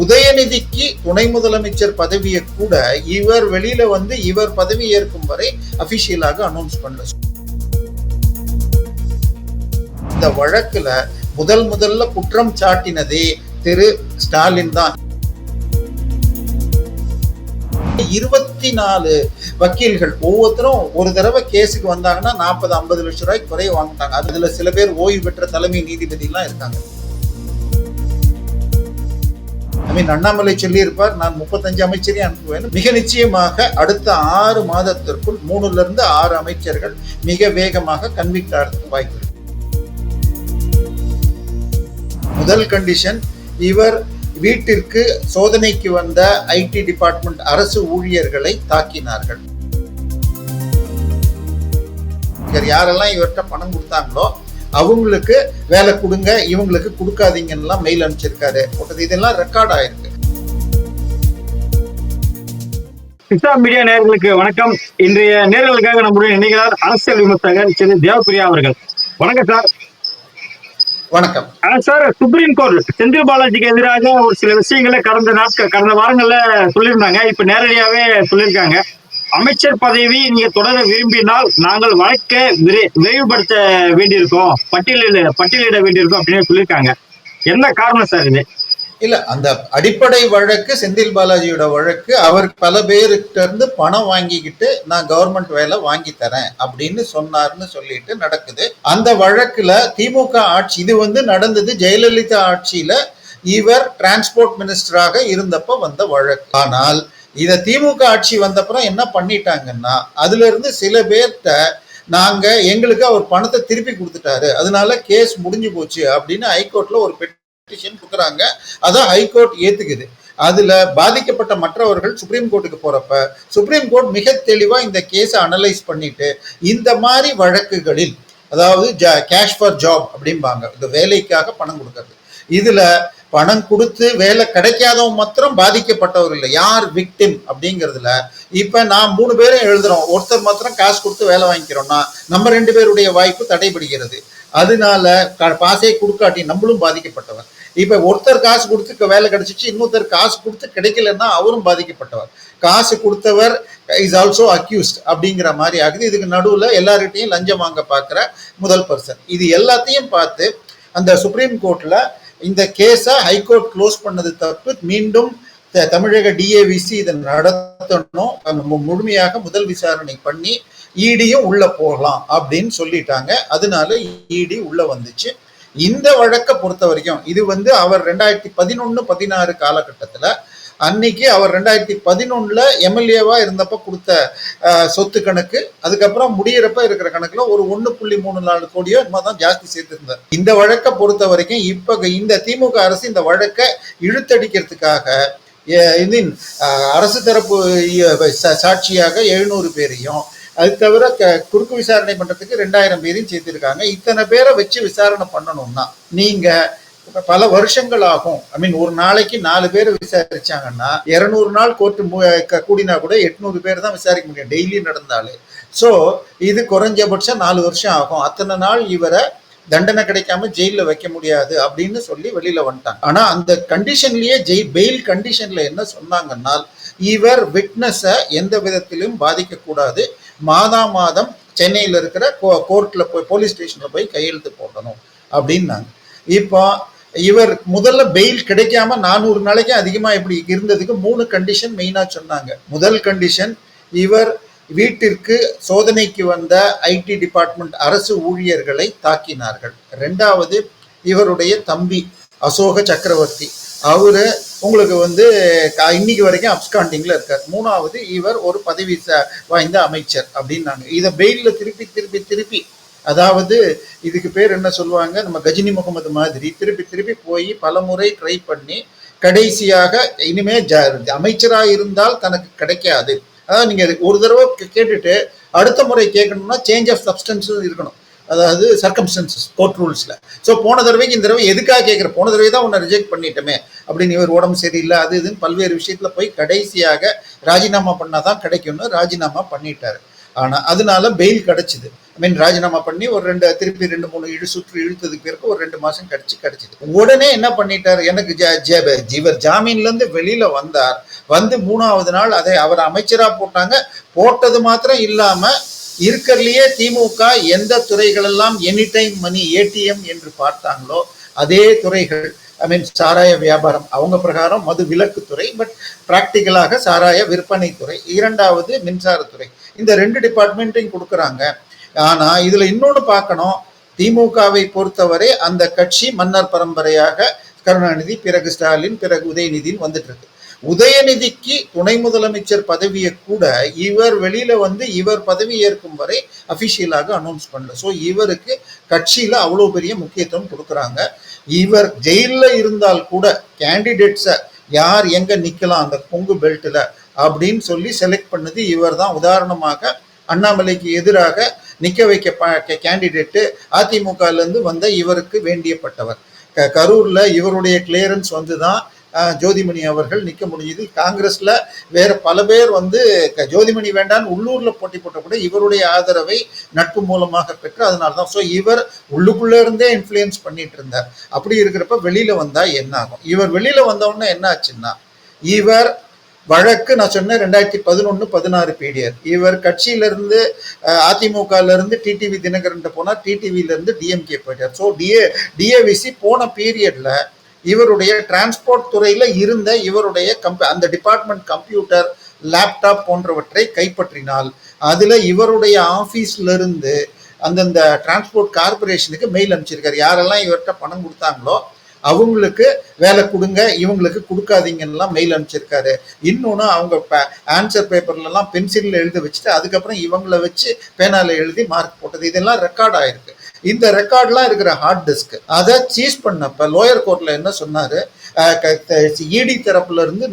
உதயநிதிக்கு துணை முதலமைச்சர் பதவியை கூட இவர் வெளியில வந்து இவர் பதவி ஏற்கும் வரை அபிஷியலாக அனௌன்ஸ் பண்ணல. இந்த வழக்குல முதல் முதல்ல குற்றம் சாட்டினதே திரு ஸ்டாலின் தான். இருபத்தி நாலு வக்கீல்கள் ஒவ்வொருத்தரும் ஒரு தடவை கேஸுக்கு வந்தாங்கன்னா நாற்பது ஐம்பது லட்சம் ரூபாய்க்கு குறைய வாங்கிட்டாங்க. அதுல சில பேர் ஓய்வு பெற்ற தலைமை நீதிபதி எல்லாம் இருக்காங்க. மீன் அண்ணாமலை சொல்லியிருப்பார் நான் முப்பத்தஞ்சு அமைச்சரையும் அனுப்புவேன். மிக நிச்சயமாக அடுத்த ஆறு மாதத்திற்குள் மூணுல இருந்து ஆறு அமைச்சர்கள் மிக வேகமாக கன்விக்ட் ஆகிறதுக்கு வாய்ப்பு முதல் கண்டிஷன் இவர் வீட்டிற்கு சோதனைக்கு வந்த ஐடி டிபார்ட்மெண்ட் அரசு ஊழியர்களை தாக்கினார்கள். இவர் யாரெல்லாம் இவர்கிட்ட பணம் கொடுத்தாங்களோ அவங்களுக்கு வேலை கொடுங்க இவங்களுக்கு கொடுக்காதீங்கன்னு மெயில் அனுப்பிச்சிருக்காரு. இதெல்லாம் ரெக்கார்ட் ஆயிருக்கு. சிக்ஸா மீடியா நேயர்களுக்கு வணக்கம். இன்றைய நேர்களுக்காக நம்முடைய இணைகிறார் அரசியல் விமர்சகர் திரு தேவப்பிரியா அவர்கள். வணக்கம் சார். வணக்கம். சார் சுப்ரீம் கோர்ட் செந்தில் பாலாஜிக்கு எதிராக ஒரு சில விஷயங்களை கடந்த நாட்கள் கடந்த வாரங்கள்ல சொல்லியிருந்தாங்க. இப்ப நேரடியாவே சொல்லியிருக்காங்க. அமைச்சர் பதவி நீங்க தொடர விரும்பினால் நாங்கள் வழக்கை விரை- விரைவுபடுத்த வேண்டியிருக்கோம். பட்டியலிட பட்டியலிட வேண்டியிருக்கோம் அப்படின்னு சொல்லியிருக்காங்க. என்ன காரணம் சார் இது? இல்ல அந்த அடிப்படை வழக்கு செந்தில் பாலாஜியோட வழக்கு அவர் பல பேருக்கிட்ட இருந்து பணம் வாங்கிக்கிட்டு நான் கவர்மெண்ட் வேலை வாங்கி தரேன் அப்படின்னு சொன்னார்னு சொல்லிட்டு நடக்குது. அந்த வழக்குல திமுக ஆட்சி இது வந்து நடந்தது ஜெயலலிதா ஆட்சியில இவர் டிரான்ஸ்போர்ட் மினிஸ்டராக இருந்தப்ப வந்த வழக்கு. ஆனால் இதை திமுக ஆட்சி வந்தப்புறம் என்ன பண்ணிட்டாங்கன்னா அதுல இருந்து சில பேர்கிட்ட நாங்க எங்களுக்கு அவர் பணத்தை திருப்பி கொடுத்துட்டாரு. அதனால கேஸ் முடிஞ்சு போச்சு அப்படின்னு ஹைகோர்ட்ல ஒரு பெட்டிஷன் கொடுக்குறாங்க. அதான் ஹைகோர்ட் ஏத்துக்குது. அதுல பாதிக்கப்பட்ட மற்றவர்கள் சுப்ரீம் கோர்ட்டுக்கு போறப்ப சுப்ரீம் கோர்ட் மிக தெளிவா இந்த கேஸை அனலைஸ் பண்ணிட்டு இந்த மாதிரி வழக்குகளில் அதாவது கேஷ் ஃபார் ஜாப் அப்படிம்பாங்க. இந்த வேலைக்காக பணம் கொடுக்கறது. இதுல பணம் கொடுத்து வேலை கிடைக்காதவன் மாத்திரம் பாதிக்கப்பட்டவர் இல்லை. யார் விக்டிம் அப்படிங்கிறதுல இப்ப நான் மூணு பேரும் எழுதுறோம். ஒருத்தர் மாத்திரம் காசு கொடுத்து வேலை வாங்கிக்கிறோம்னா நம்ம ரெண்டு பேருடைய வாய்ப்பு தடைபடுகிறது. அதனால க- பாசே கொடுக்காட்டி நம்மளும் பாதிக்கப்பட்டவர். இப்ப ஒருத்தர் காசு கொடுத்து க- வேலை கிடைச்சிச்சு இன்னொருத்தர் காசு கொடுத்து கிடைக்கலன்னா அவரும் பாதிக்கப்பட்டவர். காசு கொடுத்தவர் இஸ் ஆல்சோ அக்யூஸ்ட் அப்படிங்கிற மாதிரி ஆகுது. இதுக்கு நடுவில் எல்லார்கிட்டையும் லஞ்சம் வாங்க பார்க்குற முதல் பர்சன் இது எல்லாத்தையும் பார்த்து அந்த சுப்ரீம் கோர்ட்டில் இந்த கேஸை ஹைகோர்ட் க்ளோஸ் பண்ணது தப்பு. மீண்டும் தமிழக டிஏவிசி இதை நடத்தணும். முழுமையாக முதல் விசாரணை பண்ணி இடியும் உள்ள போகலாம் அப்படின்னு சொல்லிட்டாங்க. அதனால இடி உள்ள வந்துச்சு. இந்த வழக்கை பொறுத்த வரைக்கும் இது வந்து அவர் ரெண்டாயிரத்தி பதினொன்னு பதினாறு காலகட்டத்துல அன்னைக்கு அவர் ரெண்டாயிரத்தி பதினொன்றில் எம்எல்ஏவாக இருந்தப்ப கொடுத்த சொத்து கணக்கு. அதுக்கப்புறம் முடியிறப்ப இருக்கிற கணக்கில் ஒரு ஒன்று புள்ளி மூணு நாலு கோடியோ என்னமோ தான் ஜாஸ்தி சேர்த்துருந்தார். இந்த வழக்கை பொறுத்த வரைக்கும் இப்போ இந்த திமுக அரசு இந்த வழக்கை இழுத்தடிக்கிறதுக்காக எ- அரசு தரப்பு சாட்சியாக எழுநூறு பேரையும் அது தவிர க- குறுக்கு விசாரணை பண்றதுக்கு ரெண்டாயிரம் பேரையும் சேர்த்திருக்காங்க. இத்தனை பேரை வச்சு விசாரணை பண்ணணும்னா நீங்கள் பல வருஷங்கள் ஆகும் ஐ மீன் ஒரு நாளைக்கு நாலு பேர் விசாரிச்சாங்கன்னா இருநூறு நாள் கோர்ட்டு கூடினா கூட எட்நூறு பேர் தான் விசாரிக்க முடியும் டெய்லி நடந்தாலே. ஸோ இது குறைஞ்சபட்சம் நாலு வருஷம் ஆகும். அத்தனை நாள் இவரை தண்டனை கிடைக்காம ஜெயிலில் வைக்க முடியாது அப்படின்னு சொல்லி வெளியில வந்துட்டாங்க. ஆனா அந்த கண்டிஷன்லயே ஜெய் பெயில் கண்டிஷன்ல என்ன சொன்னாங்கன்னா இவர் விட்னஸை எந்த விதத்திலும் பாதிக்கக்கூடாது. மாதா மாதம் சென்னையில் இருக்கிற கோர்ட்டில் போய் போலீஸ் ஸ்டேஷனில் போய் கையெழுத்து போடணும் அப்படின்னாங்க. இப்போ இவர் முதல்ல பெயில் கிடைக்காம நானூறு நாளைக்கு அதிகமா இப்படி இருந்ததுக்கு மூணு கண்டிஷன் மெயினா சொன்னாங்க. முதல் கண்டிஷன் இவர் வீட்டிற்கு சோதனைக்கு வந்த ஐடி டிபார்ட்மெண்ட் அரசு ஊழியர்களை தாக்கினார்கள். ரெண்டாவது இவருடைய தம்பி அசோக சக்கரவர்த்தி. அவரு உங்களுக்கு வந்து இன்னைக்கு வரைக்கும் அப்ஸ்காண்டிங்ல இருக்கார். மூணாவது இவர் ஒரு பதவி வாய்ந்த அமைச்சர் அப்படின்னாங்க இதை பெயில்ல திருப்பி திருப்பி திருப்பி அதாவது இதுக்கு பேர் என்ன சொல்லுவாங்க? நம்ம கஜினி முகமது மாதிரி திருப்பி திருப்பி போய் பல முறை ட்ரை பண்ணி கடைசியாக இனிமே ஜ அமைச்சராக இருந்தால் தனக்கு கிடைக்காது. அதாவது நீங்கள் ஒரு தடவை கேட்டுட்டு அடுத்த முறை கேட்கணும்னா சேஞ்ச் ஆஃப் சப்ஸ்டன்ஸும் இருக்கணும். அதாவது சர்க்கம்ஸ்டன்சஸ் கோர்ட் ரூல்ஸில் ஸோ போன தடவைக்கு இந்த தடவை எதுக்காக கேட்குற? போன தடவை தான் உன்னை ரிஜெக்ட் பண்ணிட்டோமே. அப்படின்னு இவர் உடம்பு சரியில்லை அது இதுன்னு பல்வேறு விஷயத்தில் போய் கடைசியாக ராஜினாமா பண்ணால் தான் கிடைக்கும்னு ராஜினாமா பண்ணிட்டாரு. ஆனால் அதனால பெயில் கிடச்சிது. ஐ மீன் ராஜினாமா பண்ணி ஒரு ரெண்டு திருப்பி ரெண்டு மூணு இழு சுற்று இழுத்ததுக்கு பிறகு ஒரு ரெண்டு மாசம் கடிச்சு கிடைச்சது உடனே என்ன பண்ணிட்டார்? எனக்கு ஜ- இவர் ஜாமீன்ல இருந்து வெளியில வந்தார். வந்து மூணாவது நாள் அதை அவர் அமைச்சரா போட்டாங்க. போட்டது மாத்திரம் இல்லாம இருக்கிறதுலயே திமுக எந்த துறைகள் எல்லாம் எனி டைம் மணி ஏடிஎம் என்று பார்த்தாங்களோ அதே துறைகள் ஐ மீன் சாராய வியாபாரம் அவங்க பிரகாரம் மது விலக்குத்துறை பட் பிராக்டிக்கலாக சாராய விற்பனை துறை இரண்டாவது மின்சாரத்துறை. இந்த ரெண்டு டிபார்ட்மெண்ட்டையும் கொடுக்குறாங்க. ஆனா இதுல இன்னொன்னு பார்க்கணும். திமுகவை பொறுத்தவரை அந்த கட்சி மன்னர் பரம்பரையாக கருணாநிதி பிறகு ஸ்டாலின் பிறகு உதயநிதின்னு வந்துட்டு இருக்கு உதயநிதிக்கு துணை முதலமைச்சர் பதவியை கூட இவர் வெளியில வந்து இவர் பதவி ஏற்கும் வரை அபிஷியலாக அனௌன்ஸ் பண்ணல. ஸோ இவருக்கு கட்சியில அவ்வளோ பெரிய முக்கியத்துவம் கொடுக்குறாங்க. இவர் ஜெயிலில் இருந்தால் கூட கேண்டிடேட்ஸை யார் எங்க நிக்கலாம் அந்த கொங்கு பெல்ட்ல அப்படின்னு சொல்லி செலக்ட் பண்ணது இவர் தான் உதாரணமாக அண்ணாமலைக்கு எதிராக நிற்க வைக்க கேண்டிடேட்டு அதிமுகலேருந்து வந்த இவருக்கு வேண்டியப்பட்டவர். க- கரூரில் இவருடைய கிளியரன்ஸ் வந்து தான் ஜோதிமணி அவர்கள் நிற்க முடியுது. காங்கிரஸில் வேறு பல பேர் வந்து ஜோதிமணி வேண்டான்னு உள்ளூரில் போட்டி போட்ட கூட இவருடைய ஆதரவை நட்பு மூலமாக பெற்று அதனால தான் ஸோ இவர் உள்ளுக்குள்ளே இருந்தே இன்ஃப்ளூயன்ஸ் பண்ணிட்டு இருந்தார். அப்படி இருக்கிறப்ப வெளியில் வந்தால் என்ன ஆகும் இவர் வெளியில் வந்தவுடனே என்ன ஆச்சுன்னா இவர் வழக்கு நான் சொன்னேன் ரெண்டாயிரத்தி பதினொன்று பதினாறு பீரியட். இவர் கட்சியிலிருந்து அதிமுகலேருந்து டிடிவி தினகரன் போனால் டிடிவிலேருந்து டிஎம்கே போயிட்டார். ஸோ டிஏ டிஏவிசி போன பீரியடில் இவருடைய டிரான்ஸ்போர்ட் துறையில் இருந்த இவருடைய கம்ப அந்த டிபார்ட்மெண்ட் கம்ப்யூட்டர் லேப்டாப் போன்றவற்றை கைப்பற்றினால் அதில் இவருடைய ஆஃபீஸ்லேருந்து அந்தந்த டிரான்ஸ்போர்ட் கார்பரேஷனுக்கு மெயில் அனுப்பிச்சிருக்காரு. யாரெல்லாம் இவர்கிட்ட பணம் கொடுத்தாங்களோ அவங்களுக்கு வேலை கொடுங்க இவங்களுக்கு கொடுக்காதீங்கன்னுலாம் மெயில் அனுப்பிச்சிருக்காரு. இன்னொன்று அவங்க ஆன்சர் பேப்பர்லலாம் பென்சிலில் எழுத வச்சுட்டு அதுக்கப்புறம் இவங்கள வச்சு பேனால எழுதி மார்க் போட்டது. இதெல்லாம் ரெக்கார்ட் ஆயிருக்கு. இந்த ரெக்கார்ட்லாம் இருக்கிற ஹார்ட் டிஸ்க் அதை சீஸ் பண்ணப்ப லோயர் கோர்ட்டில் என்ன சொன்னார்? இடி தரப்புல இருந்து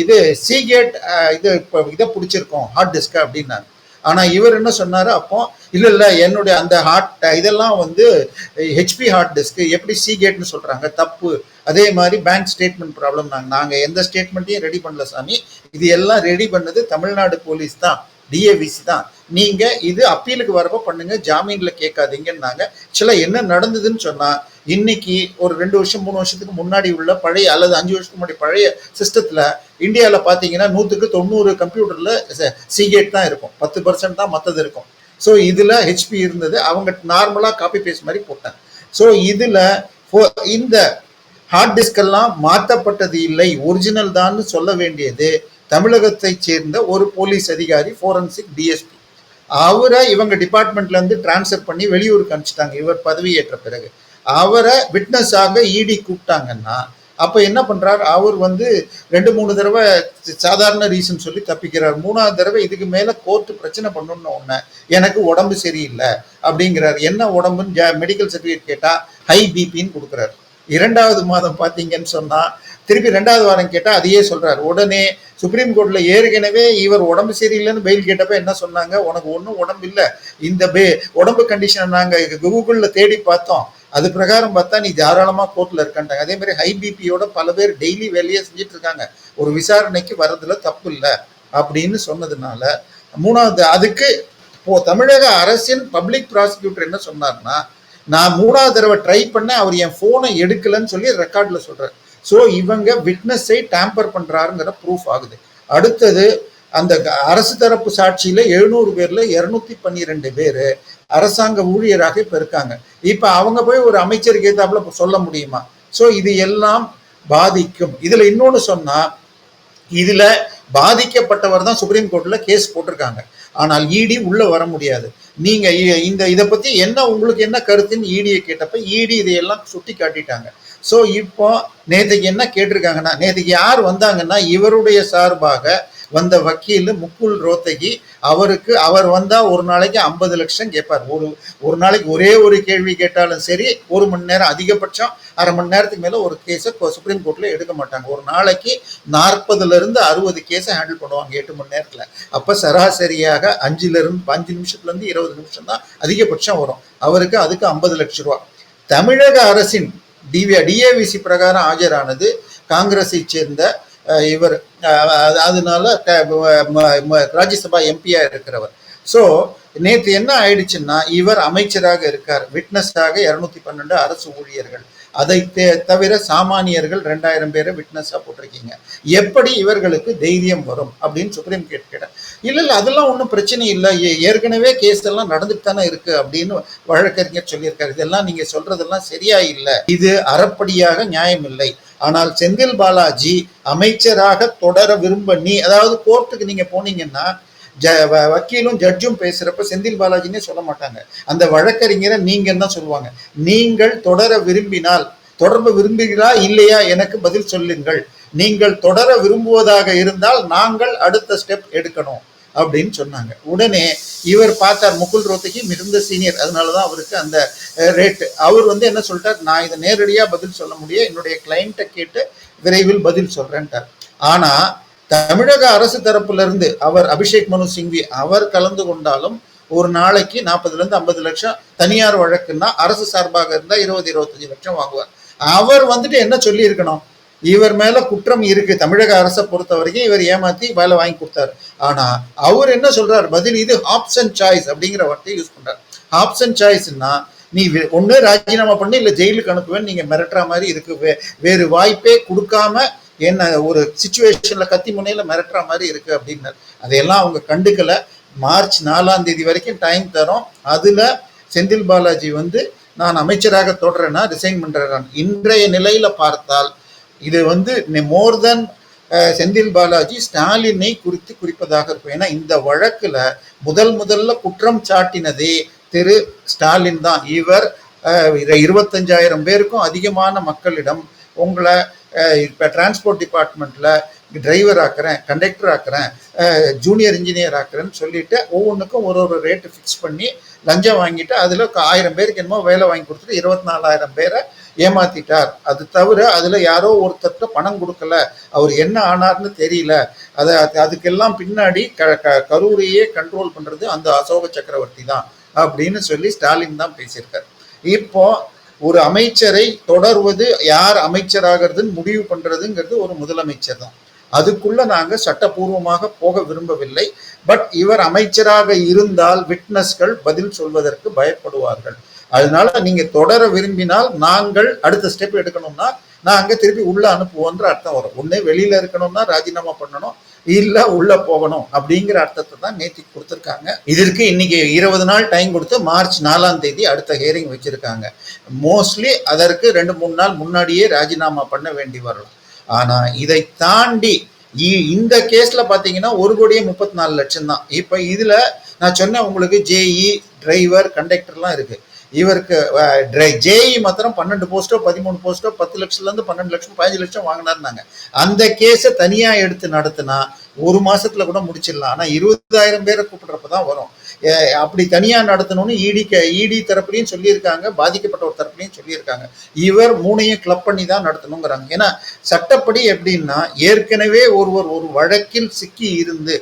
இது சீகேட் இது இப்போ இதை பிடிச்சிருக்கோம் ஹார்ட் டிஸ்க் அப்படின்னாங்க ஆனால் இவர் என்ன சொன்னார் அப்போ இல்லை இல்லை என்னுடைய அந்த ஹார்ட் இதெல்லாம் வந்து ஹெச்பி ஹார்ட் டிஸ்க்கு எப்படி சீகேட்னு சொல்கிறாங்க தப்பு. அதே மாதிரி பேங்க் ஸ்டேட்மெண்ட் ப்ராப்ளம் நாங்கள் நாங்கள் எந்த ஸ்டேட்மெண்ட்டையும் ரெடி பண்ணல சாமி. இது எல்லாம் ரெடி பண்ணது தமிழ்நாடு போலீஸ் தான் டிஏவிசி தான். நீங்கள் இது அப்பீலுக்கு வரப்போ பண்ணுங்க ஜாமீனில் கேட்காதீங்கன்னாங்க. சில என்ன நடந்ததுன்னு சொன்னால் இன்னைக்கு ஒரு ரெண்டு வருஷம் மூணு வருஷத்துக்கு முன்னாடி உள்ள பழைய அல்லது அஞ்சு வருஷத்துக்கு முன்னாடி பழைய சிஸ்டத்தில் இந்தியாவில் பார்த்தீங்கன்னா நூற்றுக்கு தொண்ணூறு கம்ப்யூட்டரில் சிகேட் தான் இருக்கும். பத்து பர்சன்ட் தான் மற்றது இருக்கும். ஸோ இதில் ஹெச்பி இருந்தது. அவங்க நார்மலாக காப்பி பேஸ்ட் மாதிரி போட்டாங்க. ஸோ இதில் இந்த ஹார்ட் டிஸ்கெல்லாம் மாற்றப்பட்டது இல்லை. ஒரிஜினல் தான்னு சொல்ல வேண்டியது. தமிழகத்தை சேர்ந்த ஒரு போலீஸ் அதிகாரி ஃபோரன்சிக் டிஎஸ்பி அவரை இவங்க டிபார்ட்மெண்ட்லேருந்து டிரான்ஸ்ஃபர் பண்ணி வெளியூருக்கு அனுப்பிச்சிட்டாங்க. இவர் பதவி ஏற்ற பிறகு. அவரை விட்னஸ் ஆக இடி கூப்பிட்டாங்கன்னா அப்போ என்ன பண்ணுறார் அவர் வந்து ரெண்டு மூணு தடவை சாதாரண ரீசன் சொல்லி தப்பிக்கிறார். மூணாவது தடவை இதுக்கு மேலே கோர்ட்டு பிரச்சனை பண்ணணும்னு ஒன்று எனக்கு உடம்பு சரியில்லை அப்படிங்கிறார். என்ன உடம்புன்னு மெடிக்கல் சர்டிஃபிகேட் கேட்டால் ஹை பிபின்னு கொடுக்குறாரு. இரண்டாவது மாதம் பார்த்தீங்கன்னு சொன்னால் திருப்பி ரெண்டாவது வாரம் கேட்டால் அதையே சொல்கிறார் உடனே சுப்ரீம் கோர்ட்டில் ஏற்கனவே இவர் உடம்பு சரியில்லைன்னு பெயில் கேட்டப்ப என்ன சொன்னாங்க? உனக்கு ஒன்றும் உடம்பு இல்லை. இந்த பே உடம்பு கண்டிஷனை நாங்கள் கூகுளில் தேடி பார்த்தோம். அது பிரகாரம் பார்த்தா நீ தாராளமாக கோர்ட்டில் இருக்கான்ட்டாங்க. அதே மாதிரி ஹை பிபியோட பல பேர் டெய்லி வேலையை செஞ்சுட்டு இருக்காங்க. ஒரு விசாரணைக்கு வர்றதுல தப்பு இல்லை அப்படின்னு சொன்னதுனால மூணாவது அதுக்கு இப்போ தமிழக அரசின் பப்ளிக் ப்ராசிக்யூட்டர் என்ன சொன்னார்னா நான் மூணாவது தடவை ட்ரை பண்ண அவர் என் ஃபோனை எடுக்கலன்னு சொல்லி ரெக்கார்டில் சொல்கிறார் ஸோ இவங்க விட்னஸை டேம்பர் பண்ணுறாருங்கிற ப்ரூஃப் ஆகுது. அடுத்தது அந்த அரசு தரப்பு சாட்சியில் எழுநூறு பேரில் இருநூத்தி பன்னிரெண்டு பேர் அரசாங்க ஊழியராக இப்போ இருக்காங்க. இப்போ அவங்க போய் ஒரு அமைச்சருக்கு ஏத்தாப்புல சொல்ல முடியுமா? ஸோ இது எல்லாம் பாதிக்கும். இதில் இன்னொன்று சொன்னால் இதில் பாதிக்கப்பட்டவர் தான் சுப்ரீம் கோர்ட்டில் கேஸ் போட்டிருக்காங்க. ஆனால் இடி உள்ளே வர முடியாது. நீங்கள் இந்த இதை பற்றி என்ன உங்களுக்கு என்ன கருத்துன்னு இடியை கேட்டப்ப இடி இதையெல்லாம் சுட்டி காட்டிட்டாங்க ஸோ இப்போ நேற்றுக்கு என்ன கேட்டிருக்காங்கன்னா நேற்றுக்கு யார் வந்தாங்கன்னா இவருடைய சார்பாக வந்த வக்கீல் முக்குல் ரோத்தகி அவருக்கு அவர் வந்தால் ஒரு நாளைக்கு ஐம்பது லட்சம் கேட்பார். ஒரு ஒரு நாளைக்கு ஒரே ஒரு கேள்வி கேட்டாலும் சரி ஒரு மணி நேரம் அதிகபட்சம் அரை மணி நேரத்துக்கு மேலே ஒரு கேஸை சுப்ரீம் கோர்ட்டில் எடுக்க மாட்டாங்க. ஒரு நாளைக்கு நாற்பதுல இருந்து அறுபது கேஸை ஹேண்டில் பண்ணுவாங்க எட்டு மணி நேரத்தில். அப்போ சராசரியாக அஞ்சுலேருந்து அஞ்சு நிமிஷத்துல இருந்து இருபது நிமிஷம் தான் அதிகபட்சம் வரும். அவருக்கு அதுக்கு ஐம்பது லட்சம் ரூபா. தமிழக அரசின் டிவி டிஏவிசி பிரகாரம் ஆஜரானது. காங்கிரஸை சேர்ந்த இவர் அது- அதனால ராஜ்யசபா எம்பியா இருக்கிறவர். ஸோ நேத்து என்ன ஆயிடுச்சுன்னா இவர் அமைச்சராக இருக்கார். விட்னஸாக இருநூத்தி பன்னெண்டு அரசு ஊழியர்கள். அதை தே- தவிர சாமானியர்கள் ரெண்டாயிரம் பேரை விட்னஸாக போட்டிருக்கீங்க. எப்படி இவர்களுக்கு தைரியம் வரும் அப்படின்னு சுப்ரீம் கோர்ட் கேட்டேன் இல்லை இல்லை அதெல்லாம் ஒன்றும் பிரச்சனை இல்லை. ஏ- ஏற்கனவே கேஸ் எல்லாம் நடந்துட்டு தானே இருக்கு அப்படின்னு வழக்கறிஞர் சொல்லியிருக்காரு. இதெல்லாம் நீங்கள் சொல்றதெல்லாம் சரியா இல்லை. இது அறப்படியாக நியாயம் இல்லை. ஆனால் செந்தில் பாலாஜி அமைச்சராக தொடர விரும்ப நீ அதாவது கோர்ட்டுக்கு நீங்கள் போனீங்கன்னா ஜ வ- வக்கீலும் ஜட்ஜும் பேசுகிறப்ப செந்தில் பாலாஜினே சொல்ல மாட்டாங்க. அந்த வழக்கறிஞரை நீங்கள் தான் சொல்லுவாங்க. நீங்கள் தொடர விரும்பினால் தொடர்பு விரும்புகிறா இல்லையா எனக்கு பதில் சொல்லுங்கள். நீங்கள் தொடர விரும்புவதாக இருந்தால் நாங்கள் அடுத்த ஸ்டெப் எடுக்கணும் அப்படின்னு சொன்னாங்க. உடனே இவர் பார்த்தார் முகுல் ரோத்தகி மிகுந்த சீனியர் அதனால தான் அவருக்கு அந்த ரேட்டு அவர் வந்து என்ன சொல்லிட்டார்? நான் இதை நேரடியாக பதில் சொல்ல முடியும் என்னுடைய கிளைண்ட்டை கேட்டு விரைவில் பதில் சொல்கிறேன்ட்டார் ஆனால் தமிழக அரசு தரப்புல இருந்து அவர் அபிஷேக் மனு சிங்வி அவர் கலந்து கொண்டாலும் ஒரு நாளைக்கு நாற்பதுல இருந்து ஐம்பது லட்சம் தனியார் வழக்குன்னா அரசு சார்பாக இருந்தா இருபது இருபத்தஞ்சு லட்சம் வாங்குவார். அவர் வந்துட்டு என்ன சொல்லி இருக்கணும் இவர் மேல குற்றம் இருக்கு. தமிழக அரசை பொறுத்த வரைக்கும் இவர் ஏமாத்தி வேலை வாங்கி கொடுத்தாரு. ஆனா அவர் என்ன சொல்றாரு? பதில் இது ஆப்ஷன் சாய்ஸ் அப்படிங்கிற வார்த்தையை யூஸ் பண்றாரு. ஆப்ஷன் சாய்ஸ்னா நீ வே- ஒண்ணு ராஜினாமா பண்ணி இல்ல ஜெயிலுக்கு அனுப்புவேன் நீங்க மிரட்டுற மாதிரி இருக்கு. வே- வேறு வாய்ப்பே கொடுக்காம என்ன ஒரு சுச்சுவேஷன்ல கத்தி முனையில மிரட்டுற மாதிரி இருக்கு அப்படின்னாரு. அதையெல்லாம் அவங்க கண்டுக்கல. மார்ச் நாலாம் தேதி வரைக்கும் டைம் தரும். அதுல செந்தில் பாலாஜி வந்து நான் அமைச்சராக தொடரேன்னா ரிசைன் பண்றேன் இன்றைய நிலையில பார்த்தால் இது வந்து மோர் தென் செந்தில் பாலாஜி ஸ்டாலினை குறித்து குறிப்பதாக இருக்கும். ஏன்னா இந்த வழக்குல முதல் முதல்ல குற்றம் சாட்டினதே திரு ஸ்டாலின் தான். இவர் இருபத்தஞ்சாயிரம் பேருக்கும் அதிகமான மக்களிடம் உங்களை இப்போ டிரான்ஸ்போர்ட் டிபார்ட்மெண்ட்டில் டிரைவர் ஆக்குறேன் கண்டக்டர் ஆக்குறேன் ஜூனியர் இன்ஜினியர் ஆக்குறேன்னு சொல்லிட்டு ஒவ்வொன்றுக்கும் ஒரு ஒரு ரேட்டு ஃபிக்ஸ் பண்ணி லஞ்சம் வாங்கிட்டு அதில் ஆயிரம் பேருக்கு என்னமோ வேலை வாங்கி கொடுத்துட்டு இருபத்தி நாலாயிரம் பேரை ஏமாத்திட்டார். அது தவிர அதில் யாரோ ஒருத்தர்கிட்ட பணம் கொடுக்கல. அவர் என்ன ஆனார்னு தெரியல. அதை அது- அதுக்கெல்லாம் பின்னாடி க க- கரூரையே கண்ட்ரோல் பண்ணுறது அந்த அசோக சக்கரவர்த்தி தான் அப்படின்னு சொல்லி ஸ்டாலின் தான் பேசியிருக்கார். இப்போ ஒரு அமைச்சரை தொடர்வது யார் அமைச்சராகிறதுன்னு முடிவு பண்றதுங்கிறது ஒரு முதலமைச்சர் தான். அதுக்குள்ள நாங்க சட்டபூர்வமாக போக விரும்பவில்லை. பட் இவர் அமைச்சராக இருந்தால் விட்னஸ்கள் பதில் சொல்வதற்கு பயப்படுவார்கள். அதனால நீங்க தொடர விரும்பினால் நாங்கள் அடுத்த ஸ்டெப் எடுக்கணும்னா நான் அங்கே திருப்பி உள்ள அனுப்புவோன்ற அர்த்தம் வரும். ஒண்ணு வெளியில இருக்கணும்னா ராஜினாமா பண்ணணும். இல்ல உள்ள போகணும் அப்படிங்கிற அர்த்தத்தை தான் நேத்தி கொடுத்துருக்காங்க. இதற்கு இன்னைக்கு இருபது நாள் டைம் கொடுத்து மார்ச் நாலாம் தேதி அடுத்த ஹியரிங் வச்சிருக்காங்க. மோஸ்ட்லி அதற்கு ரெண்டு மூணு நாள் முன்னாடியே ராஜினாமா பண்ண வேண்டி வரலாம். ஆனா இதை தாண்டி இ- இந்த கேஸ்ல பாத்தீங்கன்னா ஒரு கோடியே முப்பத்தி நாலு லட்சம் தான். இப்ப இதுல நான் சொன்னேன் உங்களுக்கு ஜேஇ டிரைவர் கண்டக்டர்லாம் இருக்கு. இவருக்கு ஜேஇ மாத்திரம் பன்னெண்டு போஸ்டோ பதிமூணு போஸ்டோ பத்து லட்சம்ல இருந்து பன்னெண்டு லட்சம் பதினஞ்சு லட்சம் வாங்கினாருனாங்க அந்த கேஸை தனியா எடுத்து நடத்தினா ஒரு மாசத்துல கூட முடிச்சிடலாம். ஆனா இருபதாயிரம் பேரை கூப்பிடுறப்பதான் வரும். அப்படி தனியா நடத்தணும்னு இடி இடி தரப்புலையும் சொல்லியிருக்காங்க பாதிக்கப்பட்ட ஒரு தரப்புலையும் சொல்லியிருக்காங்க. இவர் மூணையும் கிளப் பண்ணி தான் நடத்தணுங்கிறாங்க. ஏன்னா சட்டப்படி எப்படின்னா ஏற்கனவே ஒருவர் ஒரு வழக்கில் சிக்கி இருந்து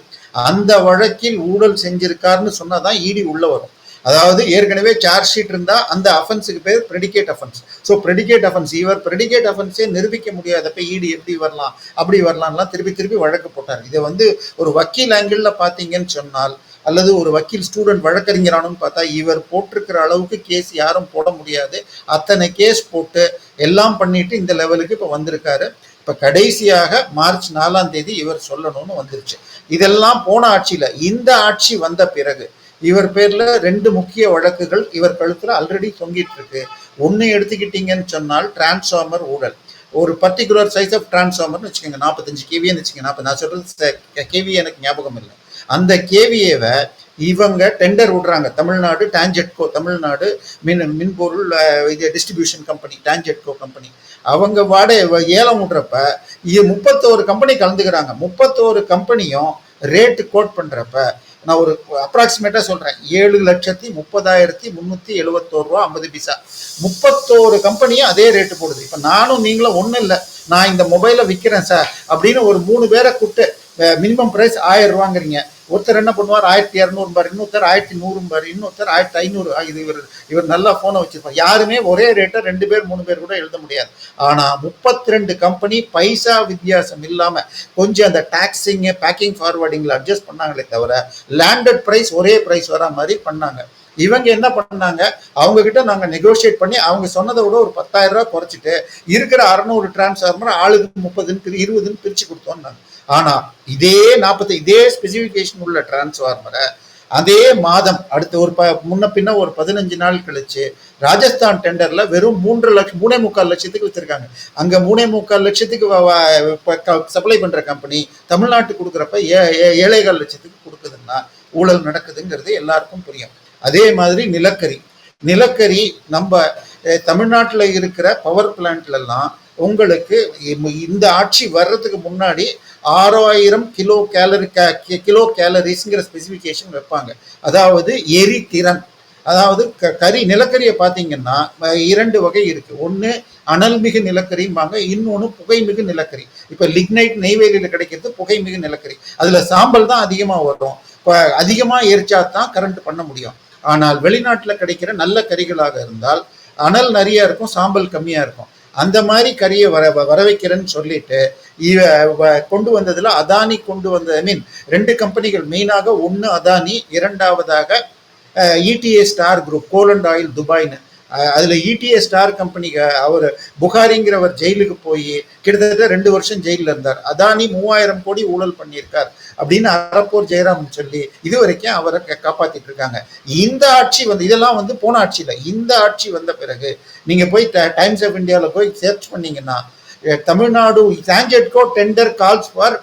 அந்த வழக்கில் ஊழல் செஞ்சிருக்காருன்னு சொன்னாதான் இடி உள்ள வரும். அதாவது ஏற்கனவே சார்ஜ் ஷீட் இருந்தா அந்த அஃபென்ஸுக்கு பேர் predicate offence so predicate offence இவர் ப்ரெடிகேட் அஃபென்ஸே நிரூபிக்க முடியாதப்ப ஈடு எப்படி வரலாம் அப்படி வரலாம்லாம் திருப்பி திருப்பி வழக்கு போட்டார். இதை வந்து ஒரு வக்கீல் ஆங்கிளில் பார்த்தீங்கன்னு சொன்னால் அல்லது ஒரு வக்கீல் ஸ்டூடெண்ட் வழக்கறிஞரானு பார்த்தா இவர் போட்டிருக்கிற அளவுக்கு கேஸ் யாரும் போட முடியாது. அத்தனை கேஸ் போட்டு எல்லாம் பண்ணிட்டு இந்த லெவலுக்கு இப்போ வந்திருக்காரு. இப்போ கடைசியாக மார்ச் நாலாம் தேதி இவர் சொல்லணும்னு வந்துருச்சு. இதெல்லாம் போன ஆட்சியில் இந்த ஆட்சி வந்த பிறகு இவர் பேர்ல ரெண்டு முக்கிய வழக்குகள் இவர் கழுத்துல ஆல்ரெடி தொங்கிட்டு இருக்கு. ஒன்னு எடுத்துக்கிட்டீங்கன்னு சொன்னால் டிரான்ஸ்ஃபார்மர் ஊழல். ஒரு பர்டிகுலர் சைஸ் ஆஃப் டிரான்ஸ்ஃபார்மர்னு வச்சுக்கோங்க நாற்பத்தஞ்சு கேவின்னு வச்சுக்கோங்க நாற்பது நான் சொல்றது கேவி எனக்கு ஞாபகம் இல்லை. அந்த கேவியவை இவங்க டெண்டர் விடுறாங்க. தமிழ்நாடு டான்ஜெட்கோ தமிழ்நாடு மின் மின்பொருள் இது டிஸ்ட்ரிபியூஷன் கம்பெனி டான்ஜெட்கோ கம்பெனி அவங்க வாடகை ஏலம் விடுறப்ப இது முப்பத்தோரு கம்பெனி கலந்துக்கிறாங்க. முப்பத்தோரு கம்பெனியும் ரேட்டு கோட் பண்ணுறப்ப நான் ஒரு அப்ராக்சிமேட்டாக சொல்கிறேன் ஏழு லட்சத்தி முப்பதாயிரத்தி முந்நூற்றி எழுபத்தோரு ரூபா ஐம்பது பைசா. முப்பத்தோரு கம்பெனியும் அதே ரேட்டு போடுது. இப்போ நானும் நீங்களும் ஒன்றும் இல்லை. நான் இந்த மொபைலை விற்கிறேன் சார் அப்படின்னு ஒரு மூணு பேரை கூப்பிட்டு மினிமம் பிரைஸ் ஆயிரம் ரூபாங்கிறீங்க. ஒருத்தர் என்ன பண்ணுவார்? ஆயிரத்தி இரநூறுபார் இன்னொருத்தர் ஆயிரத்தி நூறுபார் இன்னொருத்தர் ஆயிரத்தி ஐநூறு. இது இவர் இவர் நல்லா ஃபோனை வச்சிருப்பார். யாருமே ஒரே ரேட்டை ரெண்டு பேர் மூணு பேர் கூட எழுத முடியாது. ஆனால் முப்பத்தி ரெண்டு கம்பெனி பைசா வித்தியாசம் இல்லாமல் கொஞ்சம் அந்த டாக்ஸிங்கு பேக்கிங் ஃபார்வர்டிங்கில் அட்ஜஸ்ட் பண்ணாங்களே தவிர லேண்டட் ப்ரைஸ் ஒரே ப்ரைஸ் வரா மாதிரி பண்ணாங்க. இவங்க என்ன பண்ணாங்க? அவங்க கிட்ட நாங்க நெகோஷியேட் பண்ணி அவங்க சொன்னதை விட ஒரு பத்தாயிரம் ரூபாய் குறைச்சிட்டு இருக்கிற அறநூறு டிரான்ஸ்ஃபார்மர் ஆளுக்கு முப்பதுன்னு இருபதுன்னு இருபதுன்னு பிரிச்சு கொடுத்தோம்னாங்க. ஆனா இதே நாற்பத்தி இதே ஸ்பெசிஃபிகேஷன் உள்ள டிரான்ஸ்ஃபார்மரை அதே மாதம் அடுத்து ஒரு ப முன்ன பின்ன ஒரு பதினஞ்சு நாள் கழிச்சு ராஜஸ்தான் டெண்டர்ல வெறும் மூன்று லட்சம் மூணே முக்கால் லட்சத்துக்கு வித்திருக்காங்க. அங்க மூணே முக்கால் லட்சத்துக்கு சப்ளை பண்ற கம்பெனி தமிழ்நாட்டுக்கு கொடுக்குறப்ப ஏ- லட்சத்துக்கு கொடுக்குதுன்னா ஊழல் நடக்குதுங்கிறது எல்லாருக்கும் புரியும். அதே மாதிரி நிலக்கரி. நிலக்கரி நம்ம தமிழ்நாட்டில் இருக்கிற பவர் பிளாண்ட்லெல்லாம் உங்களுக்கு இந்த ஆட்சி வர்றதுக்கு முன்னாடி ஆறாயிரம் கிலோ கேலரி கிலோ கேலரிஸ்ங்கிற ஸ்பெசிஃபிகேஷன் வைப்பாங்க. அதாவது எரிதிறன். அதாவது க- கறி நிலக்கரியை பார்த்தீங்கன்னா இரண்டு வகை இருக்குது ஒன்று அனல்மிகு நிலக்கரிம்பாங்க இன்னொன்று புகைமிகு நிலக்கரி. இப்போ லிக்னைட் நெய்வேலியில் கிடைக்கிறது புகைமிகு நிலக்கரி. அதில் சாம்பல் தான் அதிகமாக வரும். இப்போ அதிகமாக எரிச்சா தான் கரண்ட் பண்ண முடியும். ஆனால் வெளிநாட்டில் கிடைக்கிற நல்ல கறிகளாக இருந்தால் அனல் நிறையா இருக்கும் சாம்பல் கம்மியாக இருக்கும். அந்த மாதிரி கரியை வர வர வைக்கிறேன்னு சொல்லிட்டு இவ கொண்டு வந்ததுல அதானி கொண்டு வந்த ஐ மீன் ரெண்டு கம்பெனிகள் மெயினாக ஒன்று அதானி இரண்டாவதாக ETA Star Group coal and oil துபாய்னு அதில் இடிஏ ஸ்டார் கம்பெனிக்கு அவர் புகாரிங்கிறவர் ஜெயிலுக்கு போய் கிட்டத்தட்ட ரெண்டு வருஷம் ஜெயிலில் இருந்தார். அதானி மூவாயிரம் கோடி ஊழல் பண்ணியிருக்கார் அப்படின்னு அறப்போர் ஜெயராமன் சொல்லி இது வரைக்கும் அவரை கா- காப்பாத்திட்டு இருக்காங்க. இந்த ஆட்சி வந்து இதெல்லாம் வந்து போன ஆட்சியில் இந்த ஆட்சி வந்த பிறகு நீங்கள் போய் டைம்ஸ் ஆஃப் இந்தியாவில் போய் சர்ச் பண்ணீங்கன்னா Tamil Nadu TANGEDCO tender calls for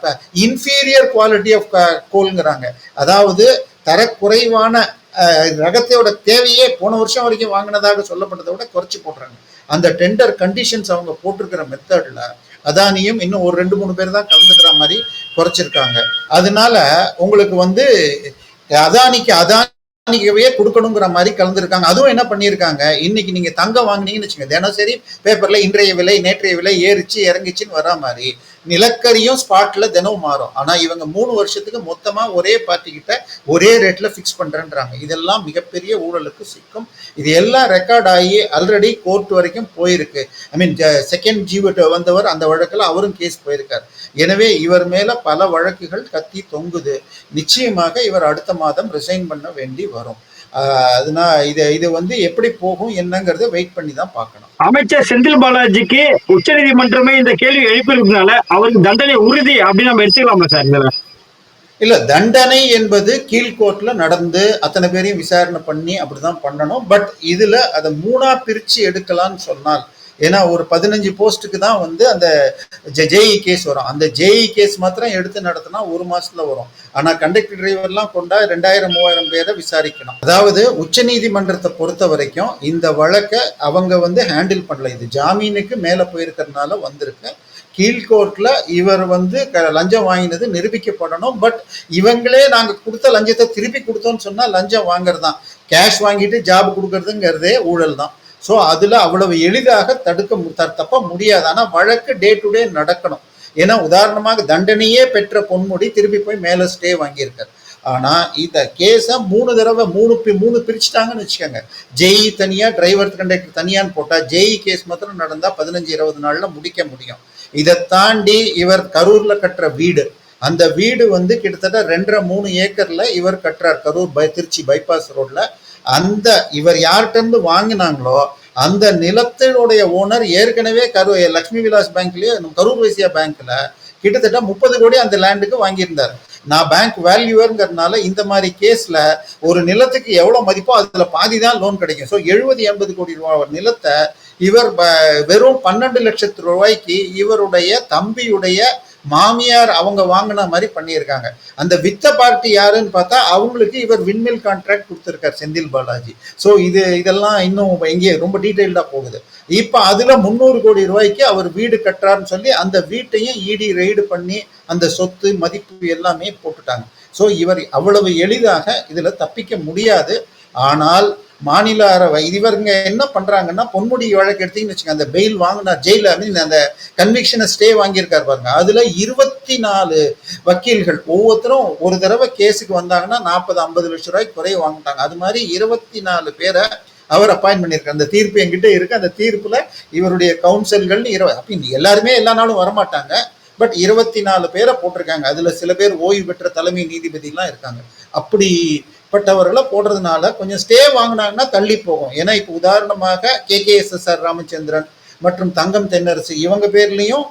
inferior quality of கோல்ங்கிறாங்க அதாவது தரக்குறைவான ரகத்தையோட தேவையே போன வருஷம் வரைக்கும் வாங்கினதாக சொல்லப்பட்டதை விட குறைச்சி போடுறாங்க. அந்த டெண்டர் கண்டிஷன்ஸ் அவங்க போட்டிருக்கிற மெத்தடில் அதானியும் இன்னும் ஒரு ரெண்டு மூணு பேர் தான் கலந்துக்கிற மாதிரி குறைச்சிருக்காங்க. அதனால உங்களுக்கு வந்து அதானிக்கு அதானிக்கவே கொடுக்கணுங்கிற மாதிரி கலந்துருக்காங்க. அதுவும் என்ன பண்ணியிருக்காங்க? இன்னைக்கு நீங்க தங்கம் வாங்குனீங்கன்னு வச்சுக்கோங்க. தினசரி பேப்பர்ல இன்றைய விலை நேற்றைய விலை ஏறிச்சு இறங்கிச்சுன்னு வரா மாதிரி. நிலக்கரியும் ஸ்பாட்ல தினமும் மாறும். ஆனா இவங்க மூணு வருஷத்துக்கு மொத்தமா ஒரே பார்ட்டி கிட்ட ஒரே ரேட்ல ஃபிக்ஸ் பண்றேன்றாங்க. இதெல்லாம் மிகப்பெரிய ஊழலுக்கு சிக்கும். இது எல்லாம் ரெக்கார்ட் ஆகி ஆல்ரெடி கோர்ட் வரைக்கும் போயிருக்கு. ஐ மீன் செகண்ட் ஜீவட் வந்தவர் அந்த வழக்கில் அவரும் கேஸ் போயிருக்கார். எனவே இவர் மேல பல வழக்குகள் கத்தி தொங்குது. நிச்சயமாக இவர் அடுத்த மாதம் ரிசைன் பண்ண வேண்டி வரும். அதனால் இது இது வந்து எப்படி போகும் என்னங்கிறத வெயிட் பண்ணி தான் பார்க்கணும். அமைச்சர் செந்தில் பாலாஜிக்கு உச்சநீதிமன்றமே இந்த கேள்வி எழுப்பியிருக்கனால அவருக்கு தண்டனை உறுதி அப்படின்னு நம்ம எடுத்துக்கலாமா சார் இதுல? இல்ல தண்டனை என்பது கீழ்கோர்ட்ல நடந்து அத்தனை பேரையும் விசாரணை பண்ணி அப்படிதான் பண்ணணும். பட் இதுல அதை மூணா பிரிச்சு எடுக்கலாம்னு சொன்னால் ஏன்னா ஒரு பதினஞ்சு போஸ்ட்டுக்கு தான் வந்து அந்த ஜேஇ கேஸ் வரும். அந்த ஜேஇ கேஸ் மாத்திரம் எடுத்து நடத்தினா ஒரு மாசத்துல வரும். ஆனா கண்டக்டர் டிரைவர்லாம் கொண்டா ரெண்டாயிரம் மூவாயிரம் பேரை விசாரிக்கணும். அதாவது உச்சநீதிமன்றத்தை பொறுத்த வரைக்கும் இந்த வழக்கை அவங்க வந்து ஹேண்டில் பண்ணல. இது ஜாமீனுக்கு மேல போயிருக்கிறதுனால வந்திருக்கு. கீழ்கோர்ட்டில் இவர் வந்து க- லஞ்சம் வாங்கினது நிரூபிக்கப்படணும். பட் இவங்களே நாங்கள் கொடுத்த லஞ்சத்தை திருப்பி கொடுத்தோம்னு சொன்னால் லஞ்சம் வாங்குறது தான் கேஷ் வாங்கிட்டு ஜாப் கொடுக்கறதுங்கிறதே ஊழல் தான் ஸோ அதில் அவ்வளவு எளிதாக தடுக்க தப்ப முடியாது. ஆனால் வழக்கு டே டு டே நடக்கணும். ஏன்னா உதாரணமாக தண்டனையே பெற்ற பொன்முடி திருப்பி போய் மேலே ஸ்டே வாங்கியிருக்காரு. ஆனால் இந்த கேஸை மூணு தடவை மூணு பி மூணு பிரிச்சுட்டாங்கன்னு வச்சுக்கோங்க. ஜெய் தனியாக டிரைவர் கண்டக்டர் தனியான்னு போட்டால் ஜெய் கேஸ் மாத்திரம் நடந்தால் பதினஞ்சு இருபது நாளில் முடிக்க முடியும். இதை தாண்டி இவர் கரூரில் கட்டுற வீடு. அந்த வீடு வந்து கிட்டத்தட்ட ரெண்டரை மூணு ஏக்கரில் இவர் கட்டுறார். கரூர் பை திருச்சி பைபாஸ் ரோட்டில் அந்த இவர் யார்கிட்டருந்து வாங்கினாங்களோ அந்த நிலத்தினுடைய ஓனர் ஏற்கனவே கரு லக்ஷ்மி விலாஸ் பேங்க்லயே கரூர் வைசியா பேங்க்ல கிட்டத்தட்ட முப்பது கோடி அந்த லேண்டுக்கு வாங்கியிருந்தார். நான் பேங்க் வேல்யூவர்ங்கிறதுனால இந்த மாதிரி கேஸில் ஒரு நிலத்துக்கு எவ்வளோ மதிப்போ அதில் பாதி தான் லோன் கிடைக்கும். ஸோ எழுபது எண்பது கோடி ரூபா நிலத்தை இவர் வெறும் பன்னெண்டு லட்சத்து ரூபாய்க்கு இவருடைய தம்பியுடைய மாமியார் அவங்க வாங்கின மாதிரி பண்ணியிருக்காங்க. அந்த வித்த பார்ட்டி யாருன்னு பார்த்தா அவங்களுக்கு இவர் விண்மில் கான்ட்ராக்ட் கொடுத்துருக்கார் செந்தில் பாலாஜி. ஸோ இது இதெல்லாம் இன்னும் எங்கே ரொம்ப டீட்டெயில்டாக போகுது. இப்போ அதில் முந்நூறு கோடி ரூபாய்க்கு அவர் வீடு கட்டுறாருன்னு சொல்லி அந்த வீட்டையும் இடி ரெய்டு பண்ணி அந்த சொத்து மதிப்பு எல்லாமே போட்டுட்டாங்க. ஸோ இவர் அவ்வளவு எளிதாக இதில் தப்பிக்க முடியாது. ஆனால் மாநில அரவை இவருங்க என்ன பண்றாங்கன்னா பொன்முடி வழக்கு எடுத்தீங்கன்னு வச்சுக்கோங்க அந்த பெயில் வாங்கினா ஜெயில மீன் அந்த கன்விக்ஷனை ஸ்டே வாங்கியிருக்காரு பாருங்க. அதுல இருபத்தி நாலு வக்கீல்கள் ஒவ்வொருத்தரும் ஒரு தடவை கேஸுக்கு வந்தாங்கன்னா நாற்பது ஐம்பது லட்சம் ரூபாய்க்கு குறைய வாங்கிட்டாங்க. அது மாதிரி இருபத்தி நாலு பேரை அவர் அப்பாயின் பண்ணியிருக்காரு. அந்த தீர்ப்பு என்கிட்ட இருக்கு. அந்த தீர்ப்புல இவருடைய கவுன்சில்கள்னு இருபது அப்படி எல்லாருமே எல்லா நாளும் வரமாட்டாங்க. பட் இருபத்தி நாலு பேரை போட்டிருக்காங்க. அதுல சில பேர் ஓய்வு பெற்ற தலைமை நீதிபதிலாம் இருக்காங்க. அப்படி அப்படிப்பட்டவர்களை போடுறதுனால கொஞ்சம் ஸ்டே வாங்கினாங்கன்னா தள்ளி போகும். ஏன்னா இப்போ உதாரணமாக K. K. S. S. R. Ramachandran மற்றும் தங்கம் தென்னரசு இவங்க பேர்லேயும்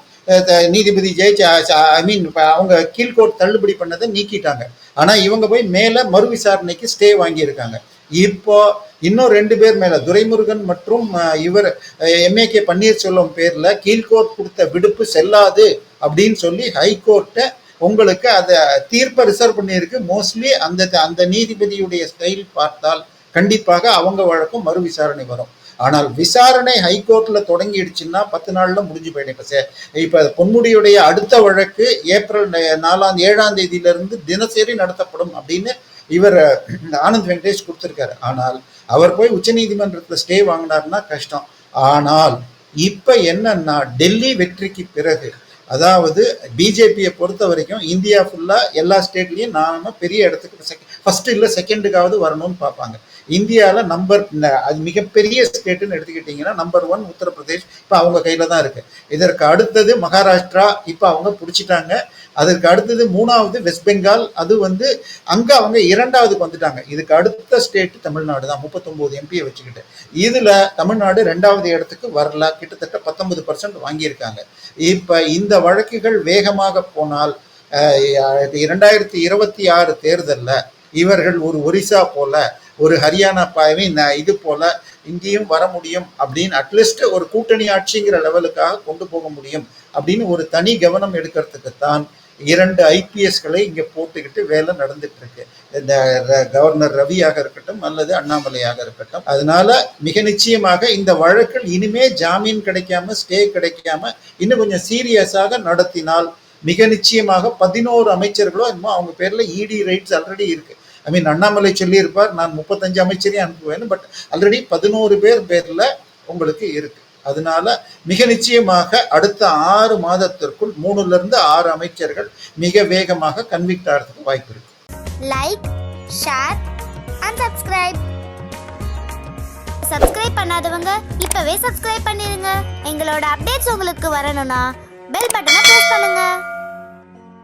த- நீதிபதி ஜெய் ஐ மீன் அவங்க கீழ்கோட் தள்ளுபடி பண்ணதை நீக்கிட்டாங்க. ஆனால் இவங்க போய் மேலே மறு விசாரணைக்கு ஸ்டே வாங்கியிருக்காங்க. இப்போ இன்னும் ரெண்டு பேர் மேலே துரைமுருகன் மற்றும் இவர் எம்ஏ கே பன்னீர்செல்வம் பேரில் கீழ்கோர்ட் கொடுத்த விடுப்பு செல்லாது அப்படின்னு சொல்லி ஹைகோர்ட்டை உங்களுக்கு அதை தீர்ப்பை ரிசர்வ் பண்ணியிருக்கு. மோஸ்ட்லி அந்த அந்த நீதிபதியுடைய ஸ்டைல் பார்த்தால் கண்டிப்பாக அவங்க வழக்கும் மறு விசாரணை வரும். ஆனால் விசாரணை ஹைகோர்ட்ல தொடங்கிடுச்சுன்னா பத்து நாள்ல முடிஞ்சு போயிடும். இப்ப சே- பொன்முடியுடைய அடுத்த வழக்கு ஏப்ரல் நாலாம் ஏழாம் தேதியிலிருந்து தினசரி நடத்தப்படும் அப்படின்னு இவர் ஆனந்த் வெங்கடேஷ் கொடுத்துருக்காரு. ஆனால் அவர் போய் உச்சநீதிமன்றத்தில் ஸ்டே வாங்கினார்னா கஷ்டம். ஆனால் இப்ப என்னன்னா டெல்லி வெற்றிக்கு பிறகு அதாவது பிஜேபியை பொறுத்த வரைக்கும் இந்தியா ஃபுல்லாக எல்லா ஸ்டேட்லேயும் நாம பெரிய இடத்துக்கு ஃபஸ்ட்டு இல்லை செகண்டுக்காவது வரணும்னு பார்ப்பாங்க. இந்தியாவில் நம்பர் அது மிகப்பெரிய ஸ்டேட்டுன்னு எடுத்துக்கிட்டிங்கன்னா நம்பர் ஒன் உத்தரப்பிரதேஷ் இப்போ அவங்க கையில் தான் இருக்குது இதற்கு அடுத்தது மகாராஷ்டிரா இப்போ அவங்க பிடிச்சிட்டாங்க. அதற்கு அடுத்தது மூணாவது வெஸ்ட் பெங்கால் அது வந்து அங்க அவங்க இரண்டாவதுக்கு வந்துட்டாங்க. இதுக்கு அடுத்த ஸ்டேட் தமிழ்நாடு தான் முப்பத்தொன்பது எம்பியை வச்சுக்கிட்டு. இதுல தமிழ்நாடு ரெண்டாவது இடத்துக்கு வரல கிட்டத்தட்ட பத்தொன்பது பர்சன்ட் வாங்கியிருக்காங்க. இப்ப இந்த வழக்குகள் வேகமாக போனால் இரண்டாயிரத்தி இருபத்தி ஆறு தேர்தலில் இவர்கள் ஒரு ஒரிசா போல ஒரு ஹரியானா பாயவே இது போல இங்கேயும் வர முடியும் அப்படின்னு அட்லீஸ்ட் ஒரு கூட்டணி ஆட்சிங்கிற லெவலுக்காக கொண்டு போக முடியும் அப்படின்னு ஒரு தனி கவனம் எடுக்கிறதுக்கு தான் இரண்டு ஐபிஎஸ்களை இங்கே போட்டுக்கிட்டு வேலை நடந்துட்டு இருக்கு இந்த கவர்னர் ரவியாக இருக்கட்டும் அல்லது அண்ணாமலையாக இருக்கட்டும். அதனால மிக நிச்சயமாக இந்த வழக்கில் இனிமே ஜாமீன் கிடைக்காம ஸ்டே கிடைக்காம இன்னும் கொஞ்சம் சீரியஸாக நடத்தினால் மிக நிச்சயமாக பதினோரு அமைச்சர்களோ என்னமோ அவங்க பேர்ல இடி ரைட்ஸ் ஆல்ரெடி இருக்கு. ஐ மீன் அண்ணாமலை சொல்லியிருப்பார் நான் முப்பத்தஞ்சு அமைச்சரையும் அனுப்புவேன் பட் ஆல்ரெடி பதினோரு பேர் பேர்ல உங்களுக்கு இருக்கு. அதனால மிக நிச்சயமாக அடுத்த ஆறு மாதத்திற்குள் மூணுல இருந்து ஆறு அமைச்சர்கள் மிக வேகமாக கன்விக்ட் ஆகிறதுக்கு வாய்ப்பு இருக்கு. Like share and subscribe subscribe பண்ணாதவங்க இப்பவே சப்ஸ்கிரைப் பண்ணிருங்க. எங்களோட அப்டேட்ஸ் உங்களுக்கு வரணும்னா பெல் பட்டனை பிரஸ் பண்ணுங்க.